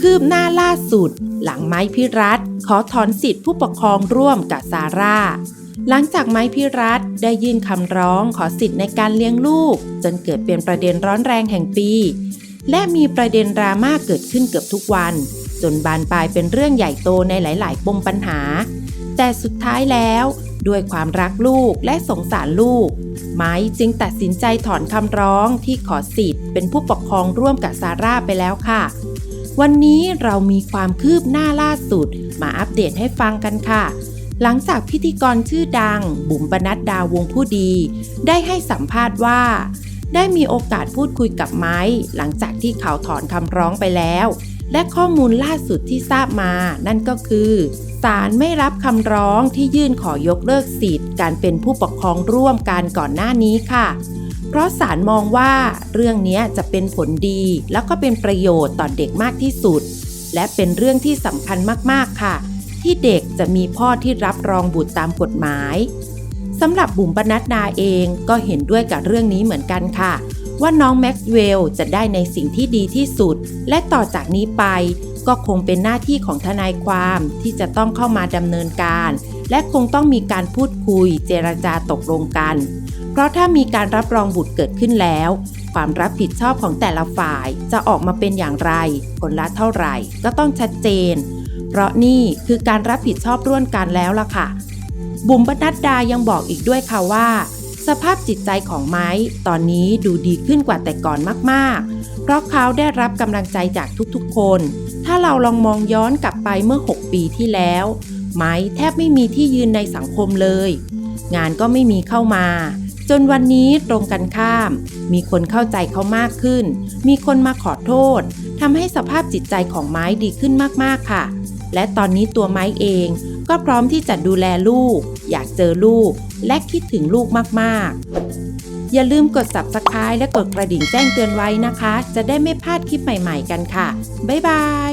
คืบหน้าล่าสุด หลังไม้พิรัตขอถอนสิทธิผู้ปกครองร่วมกับซาร่า หลังจากไม้พิรัตได้ยื่นคำร้องขอสิทธิ์ในการเลี้ยงลูก จนเกิดเป็นประเด็นร้อนแรงแห่งปี และมีประเด็นดราม่าเกิดขึ้นเกือบทุกวัน จนบานปลายเป็นเรื่องใหญ่โตในหลาย ๆ ปมปัญหา แต่สุดท้ายแล้ว ด้วยความรักลูกและสงสารลูก ไม้จึงตัดสินใจถอนคำร้องที่ขอสิทธิ์เป็นผู้ปกครองร่วมกับซาร่าไปแล้วค่ะ วันนี้เรามีความคืบหน้าล่าสุด มาอัปเดตให้ฟังกันค่ะ หลังจากพิธีกรชื่อดัง บุ๋มปนัดดาวงผู้ดี ได้ให้สัมภาษณ์ว่า ได้มีโอกาสพูดคุยกับไม้ หลังจากที่เขาถอนคำร้องไปแล้ว และข้อมูลล่าสุดที่ทราบมา นั่นก็คือ ศาลไม่รับคำร้องที่ยื่นขอยกเลิกสิทธิ์ การเป็นผู้ปกครองร่วมกันก่อนหน้านี้ค่ะ เพราะศาลมองว่าเรื่องนี้จะเป็นผลดีแล้วก็เป็นประโยชน์ต่อเด็กมากที่สุด และเป็นเรื่องที่สำคัญมากๆค่ะ ที่เด็กจะมีพ่อที่รับรองบุตรตามกฎหมายสำหรับบุ๋มปนัดดาเองก็เห็นด้วยกับเรื่องนี้เหมือนกันค่ะ ว่าน้องแม็กซ์เวลล์จะได้ในสิ่งที่ดีที่สุด และต่อจากนี้ไป ก็คงเป็นหน้าที่ของทนายความที่จะต้องเข้ามาดำเนินการ และคงต้องมีการพูดคุย เจรจาตกลงกัน เพราะถ้ามีการรับรองบุตรเกิดขึ้นแล้ว ความรับผิดชอบของแต่ละฝ่ายจะออกมาเป็นอย่างไร คนละเท่าไหร่ก็ต้องชัดเจน เพราะนี่คือการรับผิดชอบร่วมกันแล้วล่ะค่ะ บุ๋มปนัดดายังบอกอีกด้วยค่ะว่าสภาพจิตใจของไม้ตอนนี้ดูดีขึ้นกว่าแต่ก่อนมาก ๆ เพราะเขาได้รับกำลังใจจากทุกๆ คน ถ้าเราลองมองย้อนกลับไปเมื่อ 6 ปีที่แล้ว ไม้แทบไม่มีที่ยืนในสังคมเลย งานก็ไม่มีเข้ามา จนวันนี้ตรงกันข้าม มีคนเข้าใจเขามากขึ้น มีคนมาขอโทษทำให้สภาพจิตใจของไม้ดีขึ้นมากๆค่ะ และตอนนี้ตัวไม้เองก็พร้อมที่จะดูแลลูก อยากเจอลูก และคิดถึงลูกมากๆ อย่าลืมกด subscribe และกดกระดิ่งแจ้งเตือนไว้นะคะ จะได้ไม่พลาดคลิปใหม่ๆกันค่ะ บ๊ายบาย